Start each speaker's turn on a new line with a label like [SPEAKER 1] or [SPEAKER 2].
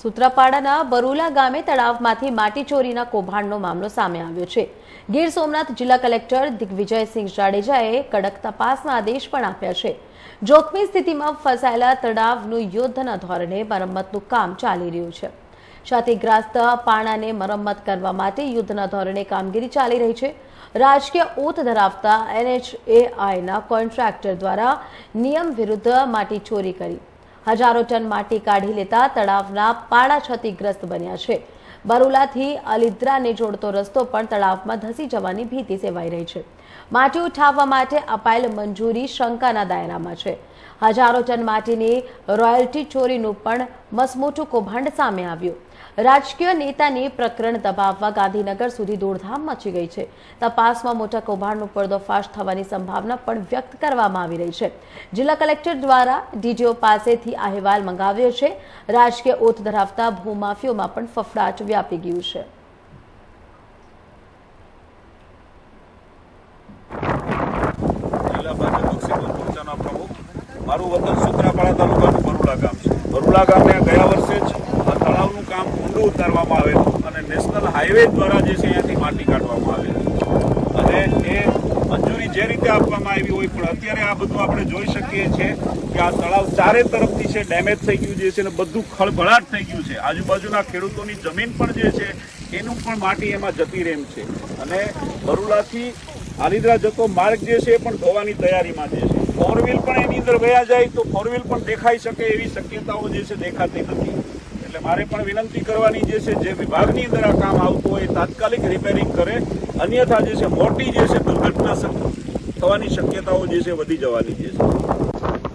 [SPEAKER 1] સૂત્રાપાડાના બરુલા ગામે તળાવમાંથી માટી ચોરીના કૌભાંડનો મામલો સામે આવ્યો છે. ગીર સોમનાથ જિલ્લા કલેક્ટર દિગ્વિજયસિંહ જાડેજાએ કડક તપાસના આદેશ પણ આપ્યા છે. જોખમી સ્થિતિમાં ફસાયેલા તળાવનું યુદ્ધના ધોરણે મરમ્મતનું કામ ચાલી રહ્યું છે. ક્ષતિગ્રસ્ત પાણાને મરમ્મત કરવા માટે યુદ્ધના ધોરણે કામગીરી ચાલી રહી છે. રાજકીય ઓત ધરાવતા એનએચએઆઈના કોન્ટ્રાક્ટર દ્વારા નિયમ વિરુદ્ધ માટી ચોરી કરી. હજારો ટન માટી કાઢી લેતા તળાવના પાળા ક્ષતિગ્રસ્ત બન્યા છે. બરુલાથી અલિદ્રાને જોડતો રસ્તો પણ તળાવમાં ધસી જવાની ભીતિ સેવાઈ રહી છે. માટી ઉઠાવવા માટે અપાયેલ મંજૂરી શંકાના દાયરામાં છે. હજારો ટન માટીની રોયલ્ટી ચોરીનું પણ મસમોટું કૌભાંડ સામે આવ્યું. રાજકીય નેતાની પ્રકરણ દબાવવા ગાંધીનગર સુધી દોડધામ મચી ગઈ છે. તપાસમાં મોટા કૌભાંડનો પર્દોફાશ થવાની સંભાવના પણ વ્યક્ત કરવામાં આવી રહી છે. જિલ્લા કલેક્ટર દ્વારા ડીજીઓ પાસેથી અહેવાલ મંગાવ્યો છે. રાજકીય ઓથ ધરાવતા ભૂમાફીઓમાં પણ ફફડાટ વ્યાપી ગયું છે.
[SPEAKER 2] મારું વતન સુત્રાપાડા તાલુકાનું બરુલા ગામ છે. બરુલા ગામને ગયા વર્ષે જ આ તળાવનું કામ ઊંડું ઉતારવામાં આવેલું અને નેશનલ હાઈવે દ્વારા જે છે અહીંયાથી માટી કાઢવામાં આવેલી. અને એ મંજૂરી જે રીતે આપવામાં આવી હોય, પણ અત્યારે આ બધું આપણે જોઈ શકીએ છીએ કે આ તળાવ ચારે તરફથી છે, ડેમેજ થઈ ગયું જે છે ને બધું ખળભળાટ થઈ ગયું છે. આજુબાજુના ખેડૂતોની જમીન પણ જે છે, એનું પણ માટી એમાં જતી રેમ છે. અને બરુલાથી આલિદ્રા જતો માર્ગ જે છે એ પણ ધોવાની તૈયારીમાં જે છે. ફોર વ્હીલ પણ એની અંદર વયા જાય તો ફોર વ્હીલ પણ દેખાઈ શકે એવી શક્યતાઓ જે છે દેખાતી નથી. એટલે મારે પણ વિનંતી કરવાની જે છે, જે વિભાગની અંદર આ કામ આવતું હોય તાત્કાલિક રિપેરિંગ કરે. અન્યથા જે છે, મોટી જે છે દુર્ઘટના થવાની શક્યતાઓ જે છે વધી જવાની જે છે.